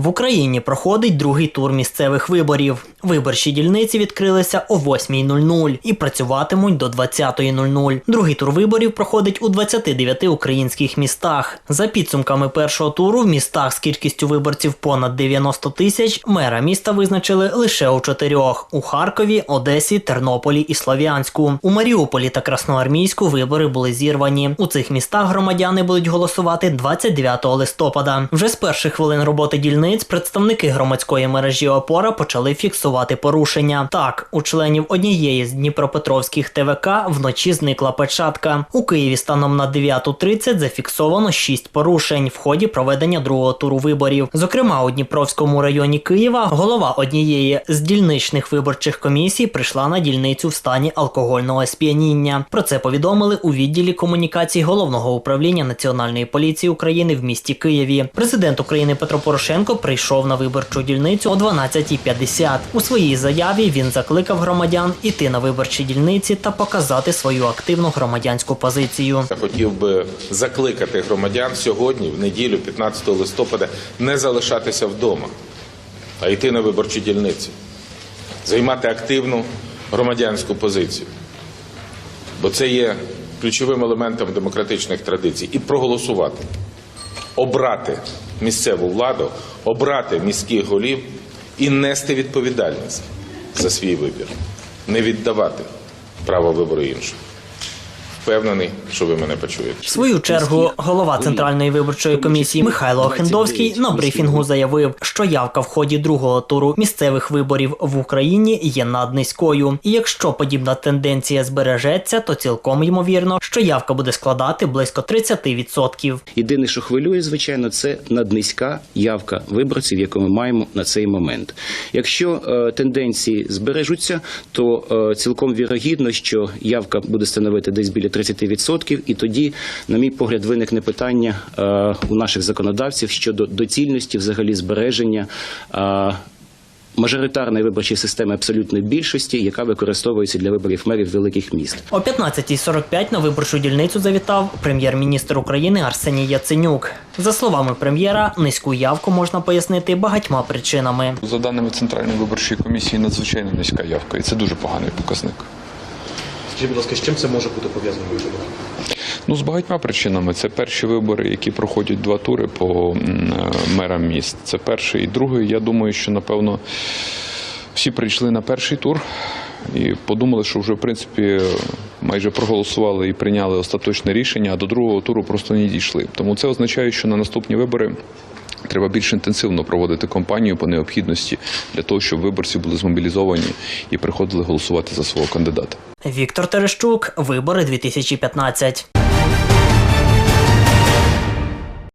В Україні проходить другий тур місцевих виборів. Виборчі дільниці відкрилися о 8.00 і працюватимуть до 20.00. Другий тур виборів проходить у 29 українських містах. За підсумками першого туру в містах з кількістю виборців понад 90 тисяч мера міста визначили лише у чотирьох: у Харкові, Одесі, Тернополі і Слов'янську. У Маріуполі та Красноармійську вибори були зірвані. У цих містах громадяни будуть голосувати 29 листопада. Вже з перших хвилин роботи дільниць представники громадської мережі Опора почали фіксувати порушення. Так, у членів однієї з Дніпропетровських ТВК вночі зникла печатка. У Києві станом на 9.30 зафіксовано 6 порушень в ході проведення другого туру виборів. Зокрема, у Дніпровському районі Києва голова однієї з дільничних виборчих комісій прийшла на дільницю в стані алкогольного сп'яніння. Про це повідомили у відділі комунікацій головного управління Національної поліції України в місті Києві. Президент України Петро Порошенко прийшов на виборчу дільницю о 12.50. У своїй заяві він закликав громадян іти на виборчі дільниці та показати свою активну громадянську позицію. Я хотів би закликати громадян сьогодні, в неділю, 15 листопада, не залишатися вдома, а йти на виборчі дільниці, займати активну громадянську позицію. Бо це є ключовим елементом демократичних традицій. І проголосувати, обрати місцеву владу, обрати міських голів і нести відповідальність за свій вибір, не віддавати право вибору іншим. Впевнений, що ви мене почуєте. В свою чергу голова центральної виборчої комісії Михайло Охендовський на брифінгу заявив, що явка в ході другого туру місцевих виборів в Україні є наднизькою. І якщо подібна тенденція збережеться, то цілком ймовірно, що явка буде складати близько 30%. Єдине, що хвилює, звичайно, це наднизька явка виборців, яку ми маємо на цей момент. Якщо е, тенденції збережуться, то е, цілком вірогідно, що явка буде становити десь біля 30%, і тоді, на мій погляд, виникне питання е, у наших законодавців щодо доцільності взагалі збереження. Е, Мажоритарної виборчої системи абсолютної більшості, яка використовується для виборів мерів великих міст. О 15.45 на виборчу дільницю завітав прем'єр-міністр України Арсеній Яценюк. За словами прем'єра, низьку явку можна пояснити багатьма причинами. За даними Центральної виборчої комісії, надзвичайно низька явка, і це дуже поганий показник. Скажіть, будь ласка, з чим це може бути пов'язано? ви думаєте? Ну, з багатьма причинами. Це перші вибори, які проходять два тури по е, мерам міст. Це перший і другий. Я думаю, що напевно всі прийшли на перший тур і подумали, що вже в принципі майже проголосували і прийняли остаточне рішення, а до другого туру просто не дійшли. Тому це означає, що на наступні вибори. Треба більш інтенсивно проводити кампанію по необхідності для того, щоб виборці були змобілізовані і приходили голосувати за свого кандидата. Віктор Терещук, вибори 2015.